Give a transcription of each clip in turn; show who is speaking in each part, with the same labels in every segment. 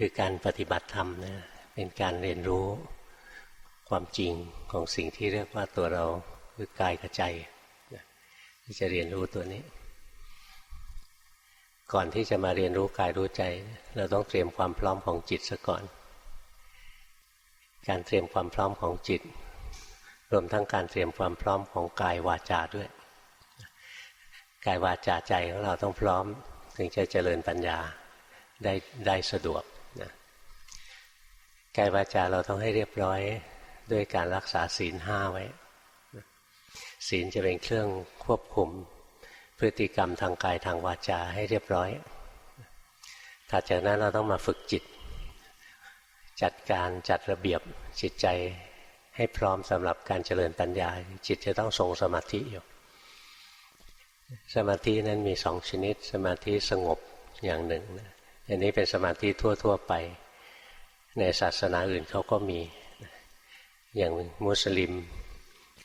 Speaker 1: คือการปฏิบัติธรรมนะเป็นการเรียนรู้ความจริงของสิ่งที่เรียกว่าตัวเราคือกายกับใจที่จะเรียนรู้ตัวนี้ ก่อนที่จะมาเรียนรู้กายรู้ใจ เราต้องเตรียมความพร้อมของจิตซะก่อน การเตรียมความพร้อมของจิต รวมทั้งการเตรียมความพร้อมของกายวาจาด้วย กายวาจาใจของเราต้องพร้อม ถึงจะเจริญปัญญาได้ได้สะดวก นะกายวาจาเราต้องให้เรียบร้อยด้วยการรักษาศีลห้าไว้ศีลจะเป็นเครื่องควบคุมพฤติกรรมทางกายทางวาจาให้เรียบร้อยถัดจากนั้นเราต้องมาฝึกจิต จัดการจัดระเบียบจิตใจให้พร้อมสำหรับการเจริญปัญญา จิตจะต้องทรงสมาธิอยู่ สมาธินั้นมีสองชนิด สมาธิสงบอย่างหนึ่ง อันนี้เป็นสมาธิทั่ว ๆ ไป ในศาสนาอื่นเขาก็มี อย่างมุสลิม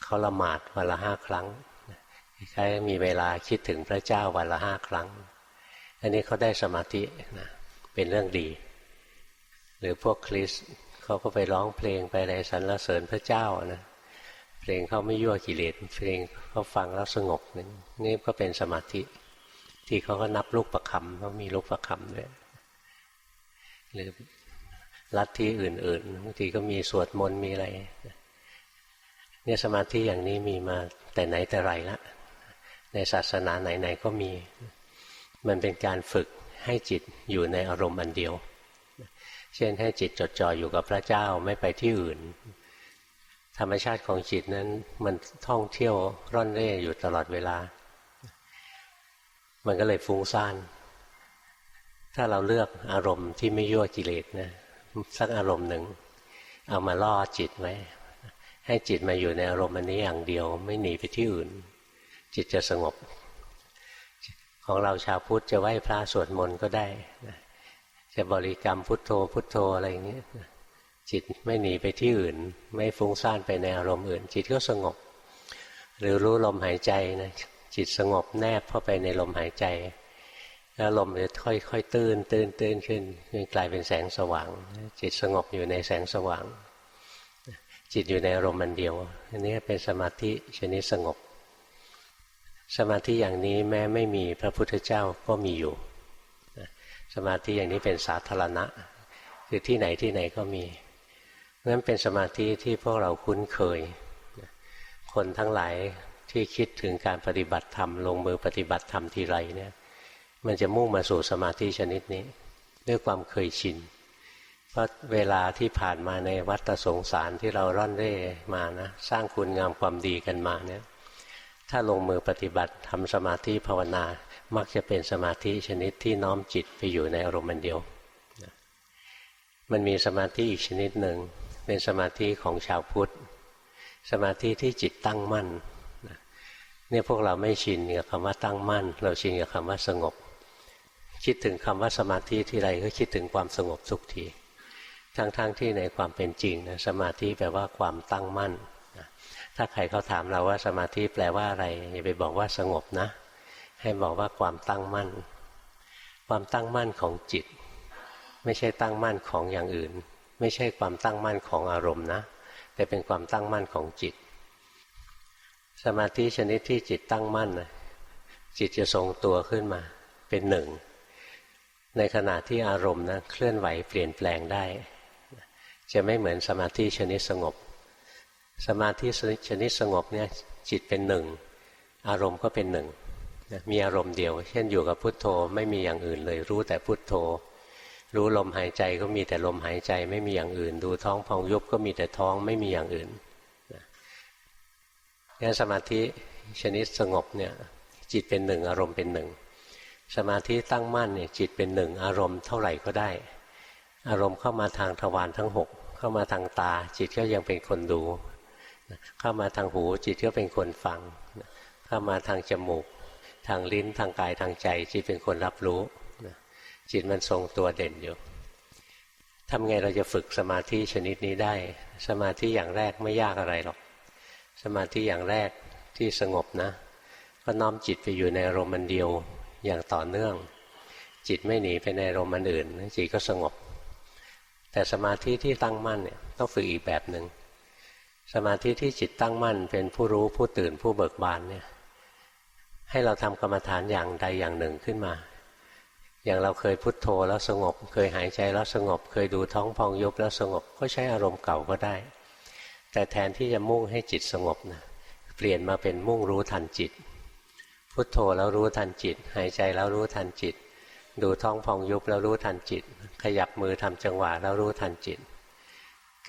Speaker 1: เขาละหมาดวันละห้าครั้งคล้ายมีเวลาคิดถึงพระเจ้าวันละห้าครั้ง อันนี้เขาได้สมาธินะเป็นเรื่องดี หรือพวกคริสเขาก็ไปร้องเพลงไปอะไรสรรเสริญพระเจ้านะเพลงเขาไม่ยั่วกิเลสเพลงเขาฟังแล้วสงบนี่นี่ก็เป็นสมาธิ ที่เขาก็นับลูกประคำเขามีลูกประคำด้วย หรือลัทธิอื่นๆบางทีก็มีสวดมนต์มีอะไรเนี่ยสมาธิอย่างนี้มีมาแต่ไหนแต่ไรละในศาสนาไหนๆก็มี มันเป็นการฝึกให้จิตอยู่ในอารมณ์อันเดียว เช่นให้จิตจดจ่ออยู่กับพระเจ้าไม่ไปที่อื่น ธรรมชาติของจิตนั้นมันท่องเที่ยวร่อนเร่อยู่ตลอดเวลา มันก็เลยฟุ้งซ่าน ถ้าเราเลือกอารมณ์ที่ไม่ยั่วกิเลสนะสักอารมณ์หนึ่ง เอามาล่อจิตไว้ ให้จิตมาอยู่ในอารมณ์อันนี้อย่างเดียว ไม่หนีไปที่อื่น จิตจะสงบ ของเราชาวพุทธจะไหว้พระสวดมนต์ก็ได้จะบริกรรมพุทโธพุทโธอะไรอย่างนี้จิตไม่หนีไปที่อื่น ไม่ฟุ้งซ่านไปในอารมณ์อื่น จิตก็สงบ หรือรู้ลมหายใจนะจิตสงบแนบเข้าไปในลมหายใจ แล้วลมจะค่อยๆตื้นตื้นตื้นขึ้นจนกลายเป็นแสงสว่าง จิตสงบอยู่ในแสงสว่าง จิตอยู่ในอารมณ์มันเดียว อันนี้เป็นสมาธิชนิดสงบ สมาธิอย่างนี้แม้ไม่มีพระพุทธเจ้าก็มีอยู่ สมาธิอย่างนี้เป็นสาธารณะ คือที่ไหนที่ไหนก็มีนั้นเป็นสมาธิที่พวกเราคุ้นเคย คนทั้งหลายที่คิดถึงการปฏิบัติธรรมลงมือปฏิบัติธรรมทีไรเนี่ย มันจะมุ่งมาสู่สมาธิชนิดนี้ ด้วยความเคยชินเพราะเวลาที่ผ่านมาในวัฏสงสารที่เราร่อนเร่มานะสร้างคุณงามความดีกันมาเนี่ยถ้าลงมือปฏิบัติทำสมาธิภาวนา มักจะเป็นสมาธิชนิดที่น้อมจิตไปอยู่ในอารมณ์เดียว มันมีสมาธิอีกชนิดหนึ่ง เป็นสมาธิของชาวพุทธ สมาธิที่จิตตั้งมั่นเนี่ยพวกเราไม่ชินกับคำว่าตั้งมั่น เราชินกับคำว่าสงบ คิดถึงคำว่าสมาธิที่ไรก็คิดถึงความสงบสุขที ทั้งๆทที่ในความเป็นจริงนะสมาธิแปลว่าความตั้งมั่นถ้าใครเขาถามเราว่าสมาธิแปลว่าอะไรอย่าไปบอกว่าสงบนะ ให้บอกว่าความตั้งมั่น ความตั้งมั่นของจิต ไม่ใช่ตั้งมั่นของอย่างอื่น ไม่ใช่ความตั้งมั่นของอารมณ์นะ แต่เป็นความตั้งมั่นของจิต สมาธิชนิดที่จิตตั้งมั่นนะจิตจะทรงตัวขึ้นมาเป็นหนึ่ง ในขณะที่อารมณ์นะเคลื่อนไหวเปลี่ยนแปลงได้ จะไม่เหมือนสมาธิชนิดสงบ สมาธิชนิดสงบเนี่ยจิตเป็นหนึ่ง อารมณ์ก็เป็นหนึ่งมีอารมณ์เดียว เช่นอยู่กับพุทโธไม่มีอย่างอื่นเลย รู้แต่พุทโธ รู้ลมหายใจก็มีแต่ลมหายใจไม่มีอย่างอื่น ดูท้องพองยุบก็มีแต่ท้องไม่มีอย่างอื่นงั้นสมาธิชนิดสงบเนี่ยจิตเป็นหนึ่งอารมณ์เป็นหนึ่ง สมาธิตั้งมั่นเนี่ยจิตเป็นหนึ่งอารมณ์เท่าไหร่ก็ได้ อารมณ์เข้ามาทางทวารทั้งหกเข้ามาทางตา จิตก็ยังเป็นคนดู เข้ามาทางหูจิตก็เป็นคนฟัง เข้ามาทางจมูก ทางลิ้นทางกายทางใจ จิตเป็นคนรับรู้ จิตมันทรงตัวเด่นอยู่ทำไงเราจะฝึกสมาธิชนิดนี้ได้ สมาธิอย่างแรกไม่ยากอะไรหรอก สมาธิอย่างแรกที่สงบนะ ก็น้อมจิตไปอยู่ในอารมณ์มันเดียว อย่างต่อเนื่อง จิตไม่หนีไปในอารมณ์อื่นจิตก็สงบ แต่สมาธิที่ตั้งมั่นเนี่ยต้องฝึกอีกแบบหนึ่งสมาธิที่จิตตั้งมั่น เป็นผู้รู้ผู้ตื่นผู้เบิกบานเนี่ยให้เราทำกรรมฐานอย่างใดอย่างหนึ่งขึ้นมา อย่างเราเคยพุทโธแล้วสงบ เคยหายใจแล้วสงบ เคยดูท้องพองยุบแล้วสงบก็ใช้อารมณ์เก่าก็ได้ แต่แทนที่จะมุ่งให้จิตสงบนะเปลี่ยนมาเป็นมุ่งรู้ทันจิต พุทโธแล้วรู้ทันจิต หายใจแล้วรู้ทันจิต ดูท้องพองยุบแล้วรู้ทันจิต ขยับมือทำจังหวะแล้วรู้ทันจิต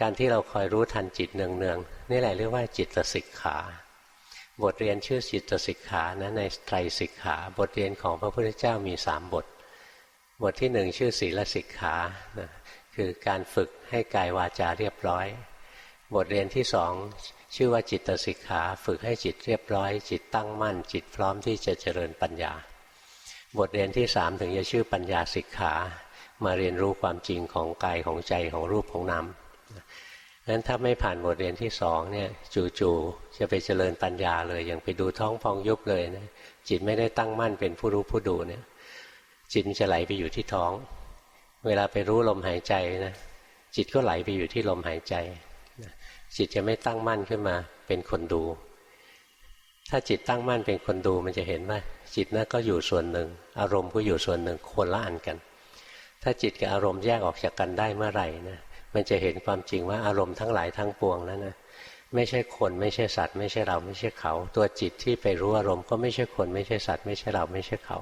Speaker 1: การที่เราคอยรู้ทันจิตเนืองๆนี่แหละเรียกว่าจิตสิกขา บทเรียนชื่อจิตสิกขานะในไตรสิกขา บทเรียนของพระพุทธเจ้ามีสามบท บทที่หนึ่งชื่อศีลสิกขานะคือการฝึกให้กายวาจาเรียบร้อย บทเรียนที่สองชื่อว่าจิตสิกขาฝึกให้จิตเรียบร้อย จิตตั้งมั่น จิตพร้อมที่จะเจริญปัญญา บทเรียนที่สามถึงจะชื่อปัญญาสิกขา มาเรียนรู้ความจริงของกายของใจของรูปของนามงั้นถ้าไม่ผ่านบทเรียนที่สองเนี่ยจู่ๆจะไปเจริญปัญญาเลยอย่างไปดูท้องพองยุบเลยนะจิตไม่ได้ตั้งมั่นเป็นผู้รู้ผู้ดูเนี่ย จิตจะไหลไปอยู่ที่ท้อง เวลาไปรู้ลมหายใจนะจิตก็ไหลไปอยู่ที่ลมหายใจ จิตจะไม่ตั้งมั่นขึ้นมาเป็นคนดู ถ้าจิตตั้งมั่นเป็นคนดูมันจะเห็นว่า จิตนั้นก็อยู่ส่วนหนึ่ง อารมณ์ก็อยู่ส่วนหนึ่งคนละอันกัน ถ้าจิตกับอารมณ์แยกออกจากกันได้เมื่อไหร่นะมันจะเห็นความจริงว่าอารมณ์ทั้งหลายทั้งปวงนั้นนะไม่ใช่คนไม่ใช่สัตว์ ไม่ใช่เราไม่ใช่เขา ตัวจิตที่ไปรู้อารมณ์ก็ไม่ใช่คนไม่ใช่สัตว์ ไม่ใช่เราไม่ใช่เขา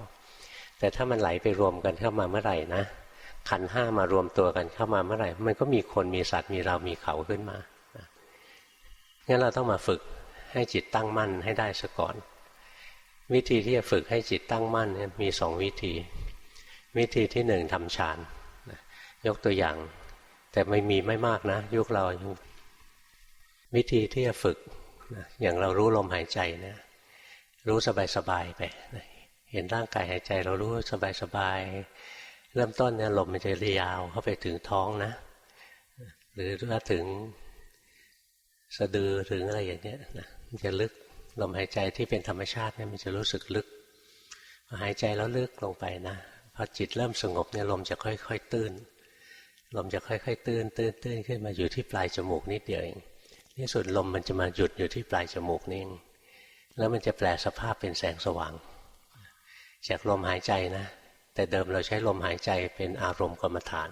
Speaker 1: แต่ถ้ามันไหลไปรวมกันเข้ามาเมื่อไหร่นะ ขันห้ามารวมตัวกันเข้ามาเมื่อไหร่ มันก็มีคนมีสัตว์มีเรามีเขาขึ้นมางั้นเราต้องมาฝึกให้จิตตั้งมั่นให้ได้ซะก่อน วิธีที่จะฝึกให้จิตตั้งมั่นมีสองวิธี วิธีที่หนึ่งทำฌานยกตัวอย่าง แต่ไม่มีไม่มากนะ ยุคเราวิธีที่จะฝึกอย่างเรารู้ลมหายใจเนี่ยรู้สบายๆไป เห็นร่างกายหายใจเรารู้สบายๆ เริ่มต้นเนี่ยลมมันจะยาวเข้าไปถึงท้องนะ หรือว่าถึงสะดือถึงอะไรอย่างเงี้ยนะมันจะลึกลมหายใจที่เป็นธรรมชาติเนี่ยมันจะรู้สึกลึกหายใจแล้วลึกลงไปนะพอจิตเริ่มสงบเนี่ยลมจะค่อย ๆ ตื้น ลมจะค่อย ๆ ตื้นตื้นตื้นขึ้นมาอยู่ที่ปลายจมูกนิดเดียวเองนี่สุดลมมันจะมาหยุดอยู่ที่ปลายจมูกนี่เองแล้วมันจะแปลสภาพเป็นแสงสว่าง จากลมหายใจนะ แต่เดิมเราใช้ลมหายใจเป็นอารมณ์กรรมฐาน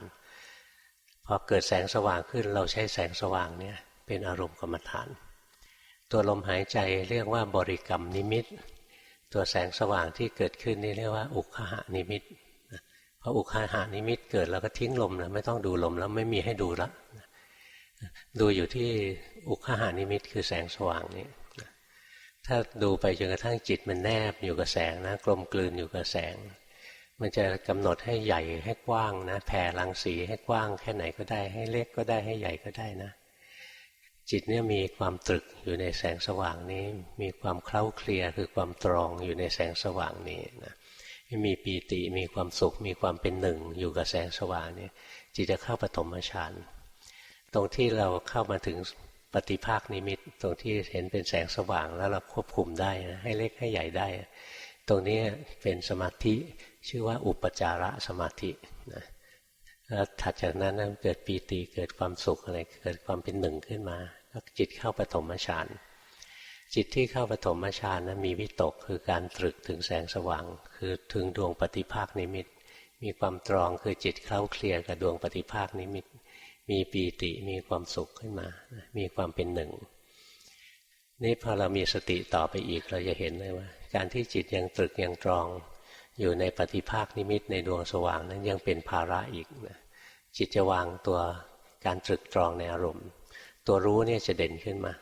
Speaker 1: พอเกิดแสงสว่างขึ้นเราใช้แสงสว่างเนี่ยเป็นอารมณ์กรรมฐาน ตัวลมหายใจเรียกว่าบริกรรมนิมิต ตัวแสงสว่างที่เกิดขึ้นนี่เรียกว่าอุคหานิมิตพออุคหานิมิตเกิดเราก็ทิ้งลมแล้วไม่ต้องดูลมแล้วไม่มีให้ดูละดูอยู่ที่อุคหานิมิตคือแสงสว่างนี่ถ้าดูไปจนกระทั่งจิตมันแนบอยู่กับแสงนะกลมกลืนอยู่กับแสง มันจะกำหนดให้ใหญ่ให้กว้างนะแผ่รังสีให้กว้างแค่ไหนก็ได้ให้เล็กก็ได้ให้ใหญ่ก็ได้นะ จิตเนี่ยมีความตรึกอยู่ในแสงสว่างนี้ มีความเคล้าเคลียคือความตรองอยู่ในแสงสว่างนี้นะมีปีติมีความสุข มีความเป็นหนึ่งอยู่กับแสงสว่างนี่จิตจะเข้าปฐมฌานตรงที่เราเข้ามาถึงปฏิภาคนิมิตตรงที่เห็นเป็นแสงสว่างแล้วเราควบคุมได้นะให้เล็กให้ใหญ่ได้ ตรงนี้เป็นสมาธิชื่อว่าอุปจาระสมาธินะแล้วถัดจากนั้นเกิดปีติเกิดความสุขอะไรเกิดความเป็นหนึ่งขึ้นมาแล้วจิตเข้าปฐมฌานจิตที่เข้าปฐมฌานนั้นมีวิตกคือการตรึกถึงแสงสว่าง คือถึงดวงปฏิภาคนิมิต มีความตรองคือจิตเคล้าเคลียกับดวงปฏิภาคนิมิต มีปีติมีความสุขขึ้นมา มีความเป็นหนึ่งนี่พอเรามีสติต่อไปอีกเราจะเห็นเลยว่า การที่จิตยังตรึกยังตรอง อยู่ในปฏิภาคนิมิตในดวงสว่างนั้นยังเป็นภาระอีกนะจิตจะวางตัวการตรึกตรองในอารมณ์ ตัวรู้เนี่ยจะเด่นขึ้นมา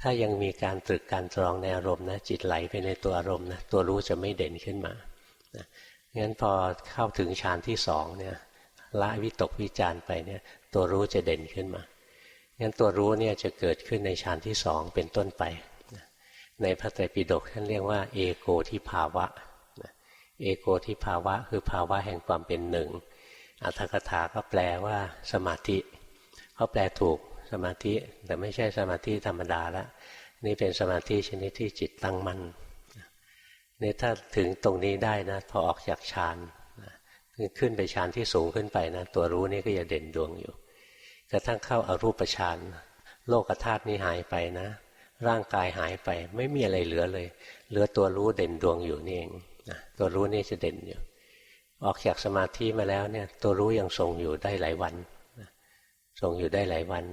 Speaker 1: ถ้ายังมีการตรึกการตรองในอารมณ์นะจิตไหลไปในตัวอารมณ์นะตัวรู้จะไม่เด่นขึ้นมานะงั้นพอเข้าถึงฌานที่สองเนี่ยละวิตกวิจารไปเนี่ยตัวรู้จะเด่นขึ้นมางั้นตัวรู้เนี่ยจะเกิดขึ้นในฌานที่สองเป็นต้นไป ในพระไตรปิฎกท่านเรียกว่า เอโกทิภาวะ เอโกทิภาวะ คือภาวะแห่งความเป็นหนึ่ง อัตถกถาก็แปลว่า สมาธิเขาแปลถูกสมาธิ แต่ไม่ใช่สมาธิธรรมดาแล้วนี่เป็นสมาธิชนิดที่จิตตั้งมัน่นนี่ถ้าถึงตรงนี้ได้นะพอออกจากฌานขึ้นไปฌานที่สูงขึ้นไปนะตัวรู้นี่ก็จะเด่นดวงอยู่กระทั่งเข้าอารูปฌานโลกธาตุนี้หายไปนะ ร่างกายหายไป ไม่มีอะไรเหลือเลย เหลือตัวรู้เด่นดวงอยู่นี่เองนะตัวรู้นี่จะเด่นอยู่ ออกจากสมาธิมาแล้วเนี่ย ตัวรู้ยังทรงอยู่ได้หลายวันทรงอยู่ได้หลายวัน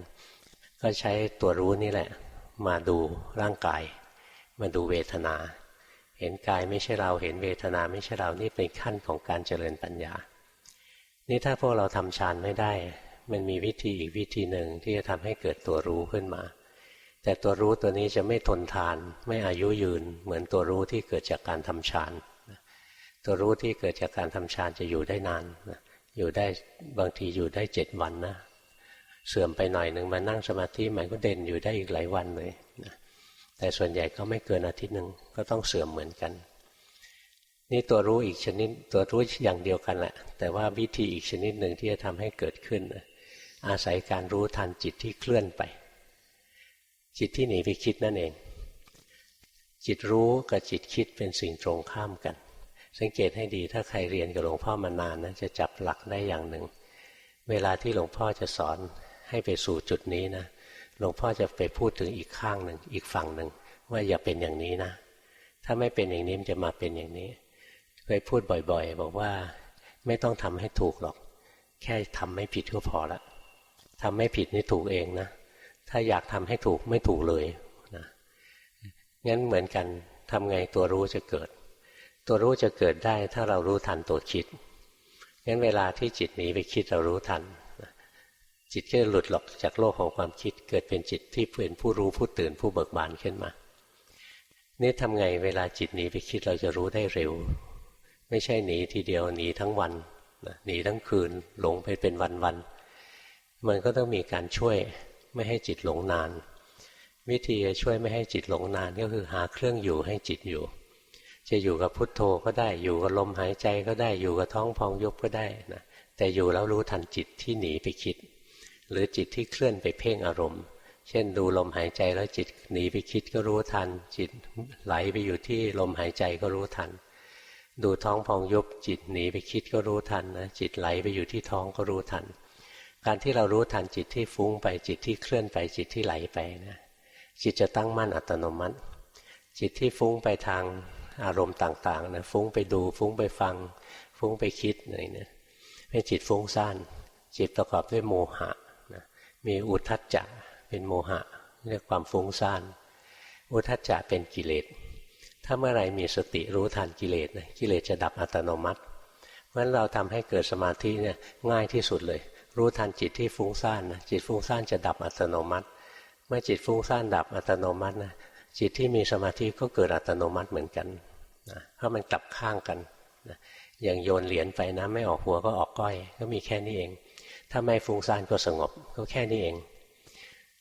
Speaker 1: ก็ใช้ตัวรู้นี่แหละ มาดูร่างกาย มาดูเวทนา เห็นกายไม่ใช่เราเห็นเวทนาไม่ใช่เรานี่เป็นขั้นของการเจริญปัญญา นี่ถ้าพวกเราทำฌานไม่ได้ มันมีวิธีอีกวิธีหนึ่งที่จะทำให้เกิดตัวรู้ขึ้นมา แต่ตัวรู้ตัวนี้จะไม่ทนทาน ไม่อายุยืน เหมือนตัวรู้ที่เกิดจากการทำฌานตัวรู้ที่เกิดจากการทำฌานจะอยู่ได้นานอยู่ได้บางทีอยู่ได้เจ็ดวันนะเสื่อมไปหน่อยหนึ่งมานั่งสมาธิมันก็เด่นอยู่ได้อีกหลายวันเลยนะแต่ส่วนใหญ่ก็ไม่เกินอาทิตย์หนึ่งก็ต้องเสื่อมเหมือนกัน นี่ตัวรู้อีกชนิดตัวรู้อย่างเดียวกันแหละ แต่ว่าวิธีอีกชนิดหนึ่งที่จะทำให้เกิดขึ้น อาศัยการรู้ทันจิตที่เคลื่อนไป จิตที่หนีไปคิดนั่นเอง จิตรู้กับจิตคิดเป็นสิ่งตรงข้ามกัน สังเกตให้ดีถ้าใครเรียนกับหลวงพ่อมานานนะจะจับหลักได้อย่างหนึ่ง เวลาที่หลวงพ่อจะสอนให้ไปสู่จุดนี้นะหลวงพ่อจะไปพูดถึงอีกข้างหนึ่งอีกฝั่งหนึ่งว่าอย่าเป็นอย่างนี้นะ ถ้าไม่เป็นอย่างนี้มันจะมาเป็นอย่างนี้เคยพูดบ่อย ๆ บอกว่าไม่ต้องทำให้ถูกหรอก แค่ทำไม่ผิดก็พอละทำไม่ผิดนี่ถูกเองนะ ถ้าอยากทำให้ถูกไม่ถูกเลยนะงั้นเหมือนกันทำไงตัวรู้จะเกิด ตัวรู้จะเกิดได้ถ้าเรารู้ทันตัวคิดงั้นเวลาที่จิตหนีไปคิดเรารู้ทันจิตก็หลุดหลอกจากโลกของความคิด เกิดเป็นจิตที่เป็นผู้รู้ผู้ตื่นผู้เบิกบานขึ้นมา นี่ทำไงเวลาจิตหนีไปคิดเราจะรู้ได้เร็ว ไม่ใช่หนีทีเดียวหนีทั้งวันหนีทั้งคืนหลงไปเป็นวันๆมันก็ต้องมีการช่วย ไม่ให้จิตหลงนาน วิธีจะช่วยไม่ให้จิตหลงนานก็คือหาเครื่องอยู่ให้จิตอยู่ จะอยู่กับพุทโธก็ได้อยู่กับลมหายใจก็ได้อยู่กับท้องพองยุบก็ได้นะแต่อยู่แล้วรู้ทันจิตที่หนีไปคิด หรือจิตที่เคลื่อนไปเพ่งอารมณ์ เช่นดูลมหายใจแล้วจิตหนีไปคิดก็รู้ทัน จิตไหลไปอยู่ที่ลมหายใจก็รู้ทัน ดูท้องพองยุบจิตหนีไปคิดก็รู้ทันนะจิตไหลไปอยู่ที่ท้องก็รู้ทัน การที่เรารู้ทันจิตที่ฟุ้งไปจิตที่เคลื่อนไปจิตที่ไหลไปนะจิตจะตั้งมั่นอัตโนมัติ จิตที่ฟุ้งไปทางอารมณ์ต่างๆนะฟุ้งไปดูฟุ้งไปฟัง ฟุ้งไปคิดอะไรเนี่ยเป็นจิตฟุ้งซ่านจิตประกอบด้วยโมหะนะมีอุทัจจะเป็นโมหะเรียกความฟุ้งซ่านอุทัจจะเป็นกิเลสถ้าเมื่อไรมีสติรู้ทันกิเลสนะกิเลสจะดับอัตโนมัติเพราะฉะนั้นเราทำให้เกิดสมาธิเนี่ยง่ายที่สุดเลย รู้ทันจิตที่ฟุ้งซ่านนะจิตฟุ้งซ่านจะดับอัตโนมัติ เมื่อจิตฟุ้งซ่านดับอัตโนมัตินะจิตที่มีสมาธิก็เกิดอัตโนมัติเหมือนกันนะเพราะมันกลับข้างกันนะอย่างโยนเหรียญไปนะไม่ออกหัวก็ออกก้อย ก็มีแค่นี้เอง ถ้าไม่ฟุ้งซ่านก็สงบ ก็แค่นี้เอง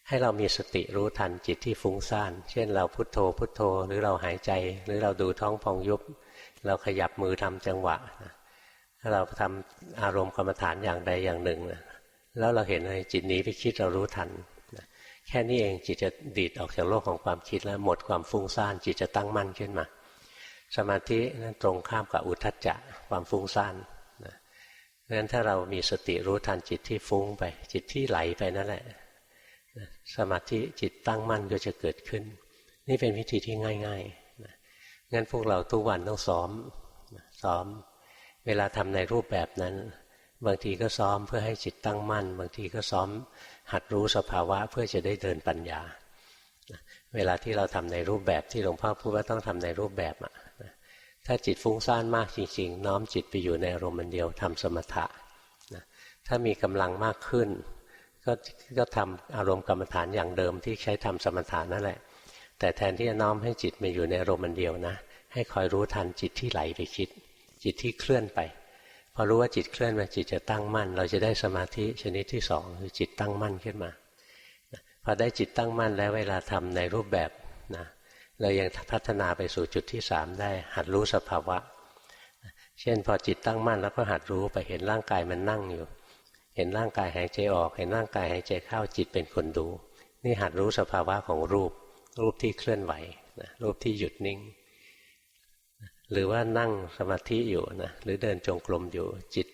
Speaker 1: ให้เรามีสติรู้ทันจิตที่ฟุ้งซ่าน เช่น เราพุโทโธพุโทโธ หรือเราหายใจ หรือเราดูท้องพองยุบ เราขยับมือทำจังหวะ ถ้าเราทำอารมณ์กรรมฐานอย่างใดอย่างหนึ่งนะแล้วเราเห็นอะไรจิตหนีไปคิดเรารู้ทันแค่นี้เองจิตจะดีดออกจากโลกของความคิดแล้วหมดความฟุ้งซ่านจิตจะตั้งมั่นขึ้นมา สมาธินั้นตรงข้ามกับอุทธัจจะความฟุ้งซ่านนะเพราะฉะนั้นถ้าเรามีสติรู้ทันจิตที่ฟุ้งไป จิตที่ไหลไปนั่นแหละสมาธิจิตตั้งมั่นก็จะเกิดขึ้น นี่เป็นวิธีที่ง่ายๆนะงั้นพวกเราทุกวันต้องซ้อมซ้อม เวลาทำในรูปแบบนั้น บางทีก็ซ้อมเพื่อให้จิตตั้งมั่น บางทีก็ซ้อมหัดรู้สภาวะเพื่อจะได้เดินปัญญา เวลาที่เราทำในรูปแบบที่หลวงพ่อพูดว่าต้องทำในรูปแบบอะถ้าจิตฟุ้งซ่านมากจริง ๆ น้อมจิตไปอยู่ในอารมณ์เดียวทำสมถะถ้ามีกำลังมากขึ้น ก็ก็ทำอารมณ์กรรมฐานอย่างเดิมที่ใช้ทำสมถะนั่นแหละ แต่แทนที่จะน้อมให้จิตมาอยู่ในอารมณ์เดียวนะ ให้คอยรู้ทันจิตที่ไหลไปคิด จิตที่เคลื่อนไปพอรู้ว่าจิตเคลื่อนมาจิตจะตั้งมั่น เราจะได้สมาธิชนิดที่สองคือจิตตั้งมั่นขึ้นมาพอได้จิตตั้งมั่นแล้วเวลาทำในรูปแบบนะเรายังพัฒนาไปสู่จุดที่สามได้หัดรู้สภาวะ เช่นพอจิตตั้งมั่นแล้วก็หัดรู้ไปเห็นร่างกายมันนั่งอยู่ เห็นร่างกายหายใจออก เห็นร่างกายหายใจเข้าจิตเป็นคนดู นี่หัดรู้สภาวะของรูป รูปที่เคลื่อนไหวนะรูปที่หยุดนิ่ง หรือว่านั่งสมาธิอยู่นะหรือเดินจงกรมอยู่จิต